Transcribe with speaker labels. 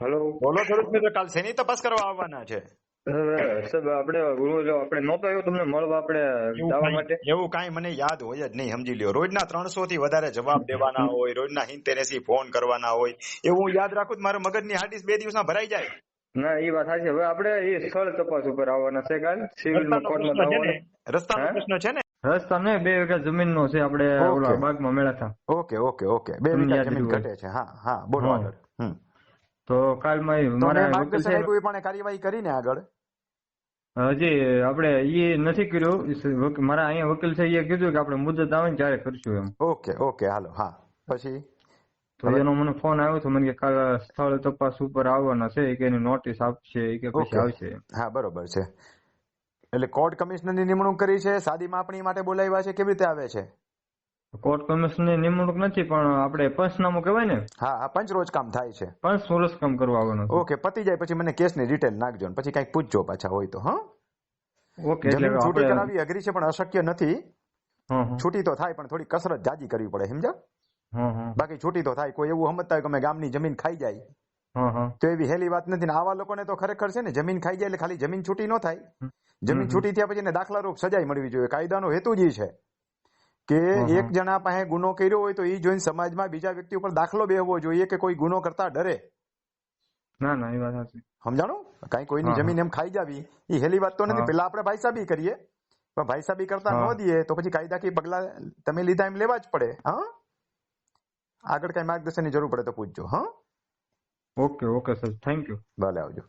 Speaker 1: Hello
Speaker 2: બોલો ખેડૂત મિત્રો કાલ શેની તપાસ કરવા આવવાના છે?
Speaker 1: સાહેબ આપણે રોજ આપણે નહોતો આવ્યો તમને મળવા આપણે
Speaker 2: એવું
Speaker 1: જવા માટે?
Speaker 2: એવું કાંઈ મને યાદ હોય જ નહીં સમજી લ્યો. રોજના ત્રણસો થી વધારે જવાબ દેવાના હોય રોજના હિંતેર ફોન કરવાના હોય એવું હું યાદ રાખું મારા મગજની હાર્ડિસ બે દિવસમાં ભરાઈ જાય.
Speaker 1: ના એ વાત સાચી હવે આપણે એ સ્થળ તપાસ ઉપર આવવાના છે કાલ
Speaker 2: સિવિલ
Speaker 1: કોર્ટમાં
Speaker 2: પ્રશ્ન છે ને?
Speaker 1: આવવાના
Speaker 2: રસ્તાનો પ્રશ્ન છે ને?
Speaker 1: રસ્તા ને બે વીઘા જમીન નો છે આપણે
Speaker 2: ઓકે.
Speaker 1: ઓલા બાગમાં મેળા હતા
Speaker 2: ઓકે ઓકે ઓકે. બે વીઘા જમીન ઘટે છે. હા હા બોલો. આગળ. હમ.
Speaker 1: તો કાલમાં મારા
Speaker 2: પણ કાર્યવાહી કરીને આગળ.
Speaker 1: હજી આપણે એ નથી કર્યું મારા અહીંયા વકીલ છે એ કીધું કે આપણે મુદત આવે ને ત્યારે કરશું એમ.
Speaker 2: ઓકે ઓકે હાલો હા. પછી?
Speaker 1: તો એનો મને ફોન આવ્યો તો મને કે કાલ સ્થળ તપાસ ઉપર આવવાના છે કે એની નોટિસ આપશે કે પછી આવશે
Speaker 2: હા બરોબર છે. એટલે કોર્ટ કમિશનરની નિમણૂક કરી છે સાદી માપણી માટે બોલાવ્યા છે કેવી રીતે આવે છે?
Speaker 1: કોર્ટ કમિશનરની નિમણૂક નથી પણ આપણે પંચનામું કહેવાય ને?
Speaker 2: હા આ પંચ રોજ કામ થાય છે.
Speaker 1: પંચ વર્ષ કામ કરવા આવવાનું
Speaker 2: ઓકે પતી જાય પછી મને કેસની ડિટેલ નાખજો ને પછી કંઈક પૂછજો પાછા હોય તો હા?
Speaker 1: ઓકે એટલે
Speaker 2: છૂટી કરાવી અઘરી છે પણ અશક્ય નથી. છૂટી તો થાય પણ થોડી કસરત જાજી કરવી પડે
Speaker 1: હા
Speaker 2: બાકી છૂટી તો થાય કોઈ એવું સમજતા હોય કે અમે ગામની જમીન ખાઈ જાય. તો એવી હેલી વાત નથી ને આવા લોકોને તો ખરેખર છે ને જમીન ખાઈ જાય એટલે ખાલી જમીન છૂટી ન થાય. જમીન. છૂટી થયા પછી એને દાખલા રૂપ સજાઈ મળવી જોઈએ. કાયદાનો હેતુ જ છે. કે એક જણા પાસે ગુનો કર્યો હોય તો એ જોઈને સમાજમાં બીજા વ્યક્તિ ઉપર દાખલો બેહવો જોઈએ કે કોઈ ગુનો કરતા ડરે.
Speaker 1: ના ના એ વાત સાચી.
Speaker 2: સમજાણું? કઈ કોઈની જમીન એમ ખાઈ જાવી. એ હેલી વાત તો નથી. પેલા આપણે ભાઈસાબી કરીએ. પણ ભાઈસાબી કરતા ન દઈએ તો પછી કાયદાકીય પગલા તમે લીધા એમ લેવા જ પડે. હા? આગળ કઈ માર્ગદર્શનની જરૂર પડે તો પૂછજો. હા?
Speaker 1: Okay okay sir. Thank you.
Speaker 2: ભલે આવજો.